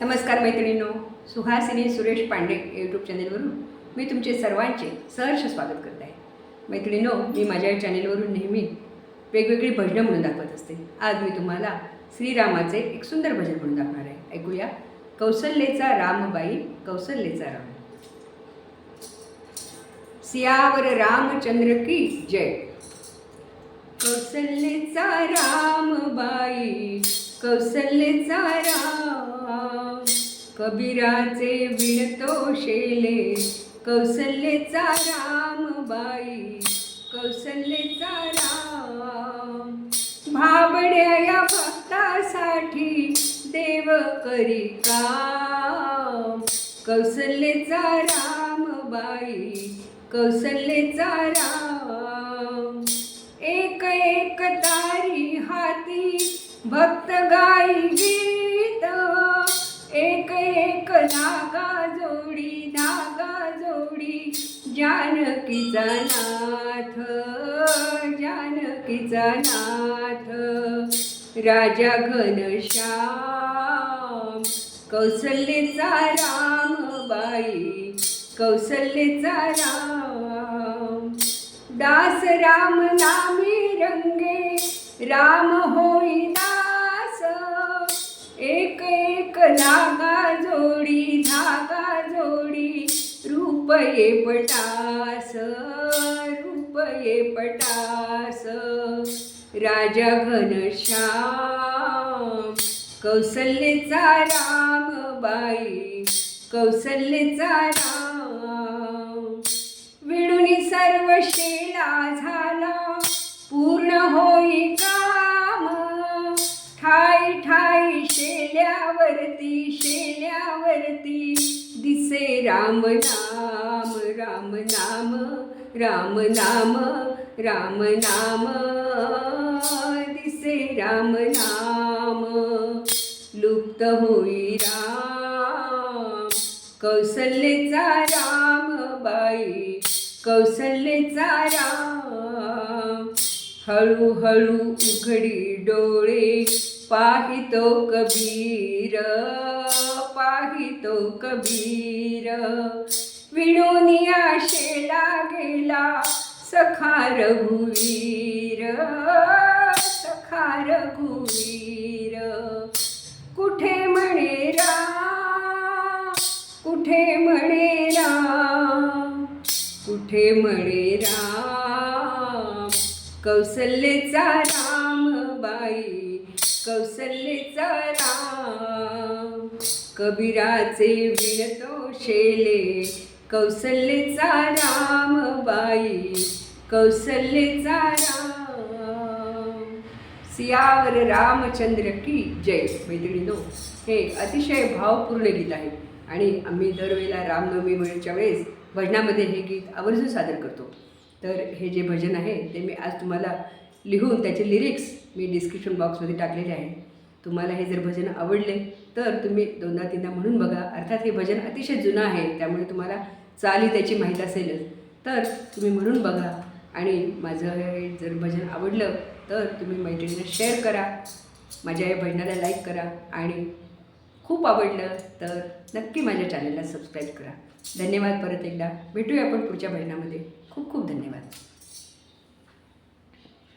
नमस्कार मैत्रिणींनो सुहासिनी सुरेश पांडे यूट्यूब चॅनेलवरून मी तुमचे सर्वांचे सहर्ष स्वागत करत आहे. मैत्रिणींनो मी माझ्या चॅनेलवरून नेहमी वेगवेगळी भजनं म्हणून दाखवत असते. आज मी तुम्हाला श्रीरामाचे एक सुंदर भजन म्हणून दाखवणार आहे. ऐकूया. कौसल्येचा रामबाई कौसल्येचा राम. सियावर रामचंद्र की जय. कौसल्येचा रामबाई कौसल्येचा राम. कबीराचे विणतो शेले कौशल्येचा रामबाई कौसल्येचा राम. भाबड्या या भक्तासाठी देव करी काम. कौशल्येचा रामबाई कौसल्येचा राम. एक एक तारी हाती भक्त गाई एक एक नागा जोडी नागा जोडी जानकीचा नाथ जानकीचा नाथ. राजा घनश्याम कौशल्येचा रामबाई कौसल्येचा राम. दास राम नामी रंगे राम होईना लागा नागा जोडी धागा जोडी रुपये पटास रुपये पटास. राजा घनश्याम कौसल्यचा राम बाई कौशल्येचा राम. विणुनी सर्व शेला झा राम नाम राम नाम राम नाम राम नाम दिसे राम नाम। लुप्त होई राम कौशल्येचा राम बाई कौशल्येचा राम। हळूहळू उघडी डोळे पाहितो कबीर पाहितो कबीर. विणोनिया आशेला गेला सखा रघुवीर सखा रघुवीर. कुठे म्हणे राम कुठे म्हणे राम कुठे म्हणे राम कौसल्येचा राम बाई कौशल्येचा राम. कबीराचे विणतो शेले कौशल्येचा राम बाई कौशल्येचा राम. सियावर रामचंद्र की जय मैत्रिणीनो. हे अतिशय भावपूर्ण गीत आहे. आणि आम्ही दरवेळेला रामनवमी म्हणच्या वेळेस भजनामध्ये हे गीत आवर्जून सादर करतो. तर हे जे भजन आहे ते मी आज तुम्हाला लिहून त्याचे लिरिक्स मी डिस्क्रिप्शन बॉक्समध्ये टाकलेले आहे. तुम्हाला हे जर भजन आवडले तर तुम्ही दोनदा तीनदा म्हणून बघा. अर्थात हे भजन अतिशय जुनं आहे त्यामुळे तुम्हाला चाली त्याची माहीत असेलच. तर तुम्ही म्हणून बघा. आणि माझं हे जर भजन आवडलं तर तुम्ही मैत्रिणींना शेअर करा. माझ्या या भजनाला लाईक करा. आणि खूप आवडलं तर नक्की माझ्या चॅनलला सबस्क्राईब करा. धन्यवाद परत एकदा. भेटूया आपण पुढच्या भजनामध्ये. खूप खूप धन्यवाद